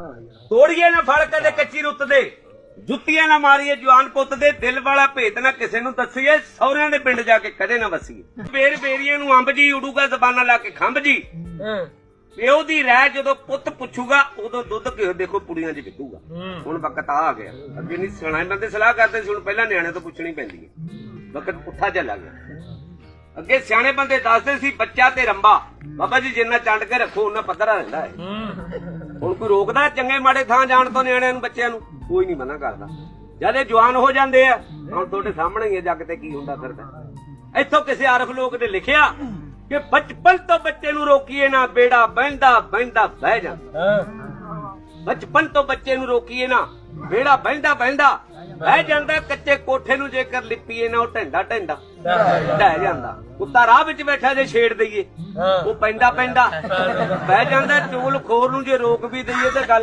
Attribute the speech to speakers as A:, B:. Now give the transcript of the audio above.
A: ਤੋੜੀਏ ਨਾ ਫੜ ਕਦੇ ਕੱਚੀ ਰੁੱਤ ਦੇ। ਜੁੱਤੀਆਂ ਨਾ ਮਾਰੀਏ ਜਵਾਨ ਪੁੱਤ ਦੇ। ਦਿਲ ਵਾਲਾ ਭੇਤ ਨਾ ਕਿਸੇ ਨੂੰ ਦੱਸੀਏ। ਸਹੁਰਿਆਂ ਦੇ ਪਿੰਡ ਜਾ ਕੇ ਕਦੇ ਨਾ ਵਸੀਏ। ਬੇਰ ਬੇਰੀਆਂ ਨੂੰ ਅੰਬ ਜੀ ਉਡੂਗਾ ਜ਼ਬਾਨਾਂ ਲਾ ਕੇ ਖੰਭ ਜੀ। ਪਿਓ ਦੀ ਰਹਿ ਜਦੋਂ ਪੁੱਤ ਪੁੱਛੂਗਾ ਉਦੋਂ ਦੁੱਧ ਕਿਉਂ ਦੇਖੋ ਪੁੜੀਆਂ 'ਚ ਵਿਕੂਗਾ ਹੁਣ ਵਕਤ ਆ ਗਿਆ। ਅੱਗੇ ਨਹੀਂ ਸੁਣਾ ਬੰਦੇ ਸਲਾਹ ਕਰਦੇ ਸੀ ਹੁਣ ਪਹਿਲਾਂ ਨਿਆਣੇ ਤੋਂ ਪੁੱਛਣੀ ਪੈਂਦੀ ਹੈ। ਵਕਤ ਪੁੱਠਾ ਚੱਲਾ ਗਿਆ। ਅੱਗੇ ਸਿਆਣੇ ਬੰਦੇ ਦੱਸਦੇ ਸੀ ਬੱਚਾ ਤੇ ਰੰਬਾ। ਬਾਬਾ ਜੀ ਜਿੰਨਾ ਚੰਡ ਕੇ ਰੱਖੋ ਉਹਨਾਂ ਪੱਧਰਾ ਰਹਿੰਦਾ ਹੈ। ਹੁਣ ਕੋਈ ਰੋਕਦਾ ਚੰਗੇ ਮਾੜੇ ਥਾਂ ਜਾਣ ਤੋਂ ਨਿਆਣਿਆਂ ਨੂੰ ਬੱਚਿਆਂ ਨੂੰ? ਕੋਈ ਨਹੀਂ ਮਨਾ ਕਰਦਾ। ਜਦ ਇਹ ਜਵਾਨ ਹੋ ਜਾਂਦੇ ਆ ਹੁਣ ਤੁਹਾਡੇ ਸਾਹਮਣੇ ਹੀ ਹੈ ਜੱਗ ਤੇ ਕੀ ਹੁੰਦਾ ਫਿਰਦਾ ਇੱਥੋਂ ਕਿਸੇ ਆਰਫ ਲੋਕ ਨੇ ਲਿਖਿਆ ਕਿ ਬਚਪਨ ਤੋਂ ਬੱਚੇ ਨੂੰ ਰੋਕੀਏ ਨਾ ਬੇੜਾ ਬਹਿੰਦਾ ਬਹਿੰਦਾ ਬਹਿ ਜਾਂਦਾ। ਬਚਪਨ ਤੋਂ ਬੱਚੇ ਨੂੰ ਰੋਕੀਏ ਨਾ ਬੇੜਾ ਬਹਿੰਦਾ ਬਹਿੰਦਾ। ਬਹਿ ਜਾਂਦਾ ਕੱਚੇ ਕੋਠੇ ਨੂੰ ਜੇਕਰ ਲਿਪੀਏ ਨਾ ਉਹ ਢੰਡਾ ਢੰਡਾ ਢਹਿ ਜਾਂਦਾ। ਕੁੱਤਾ ਰਾਹ ਵਿੱਚ ਬੈਠਾ ਜੇ ਛੇੜ ਦਈਏ ਉਹ ਪੈਂਦਾ। ਪੈਂਦਾ। ਬਹਿ ਜਾਂਦਾ ਚੂਲ ਖੋਰ ਨੂੰ ਜੇ ਰੋਕ ਵੀ ਦਈਏ ਤੇ ਗੱਲ